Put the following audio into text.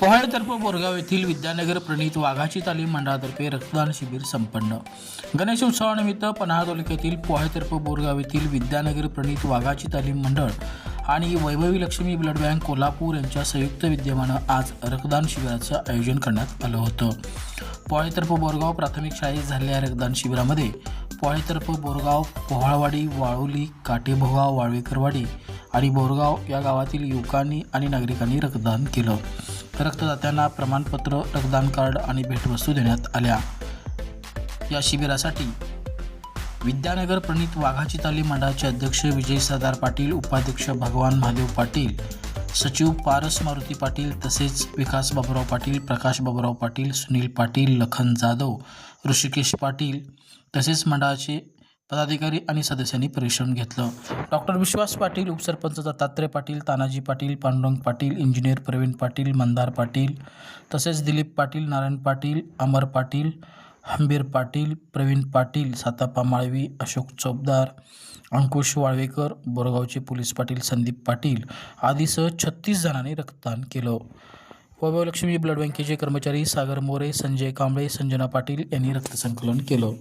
पोहाळेतर्फ बोरगाव येथील विद्यानगर प्रणीत वाघाची तालीम मंडळातर्फे रक्तदान शिबिर संपन्न. गणेश उत्सवानिमित्त पन्हाळा तालुक्यातील पोहाळेतर्फ बोरगाव येथील विद्यानगर प्रणीत वाघाची तालीम मंडळ आणि वैभवी लक्ष्मी ब्लड बँक कोल्हापूर यांच्या संयुक्त विद्यमानं आज रक्तदान शिबिराचं आयोजन करण्यात आलं होतं. पोहाळतर्फ बोरगाव प्राथमिक शाळेत झालेल्या रक्तदान शिबिरामध्ये पोहाळतर्फ बोरगाव पोहाळवाडी वाळोली काटेभोगाव वाळवेकरवाडी आणि बोरगाव या गावातील युवकांनी आणि नागरिकांनी रक्तदान केलं. रक्तदात्यांना प्रमाणपत्र रक्तदान कार्ड आणि भेटवस्तू देण्यात आल्या. या शिबिरासाठी विद्यानगर प्रणित वाघाची तालीम मंडळाचे अध्यक्ष विजय सरदार पाटील उपाध्यक्ष भगवान महादेव पाटील सचिव पारस मारुती पाटील तसेच विकास बाबुराव पाटील प्रकाश बाबुराव पाटील सुनील पाटील लखन जाधव ऋषिकेश पाटील तसेच मंडळाचे पदाधिकारी आणि सदस्यांनी परिश्रम घेतलं. डॉक्टर विश्वास पाटील उपसरपंच दत्तात्रय पाटील तानाजी पाटील पांडुरंग पाटील इंजिनियर प्रवीण पाटील मंदार पाटील तसेच दिलीप पाटील नारायण पाटील अमर पाटील हंबीर पाटील प्रवीण पाटील सातापा माळवी अशोक चोपदार अंकुश वाळवेकर बोरगावचे पोलीस पाटील संदीप पाटील आदीसह छत्तीस जणांनी रक्तदान केलं. वैभवलक्ष्मी ब्लड बँकेचे कर्मचारी सागर मोरे संजय कांबळे संजना पाटील यांनी रक्तसंकलन केलं.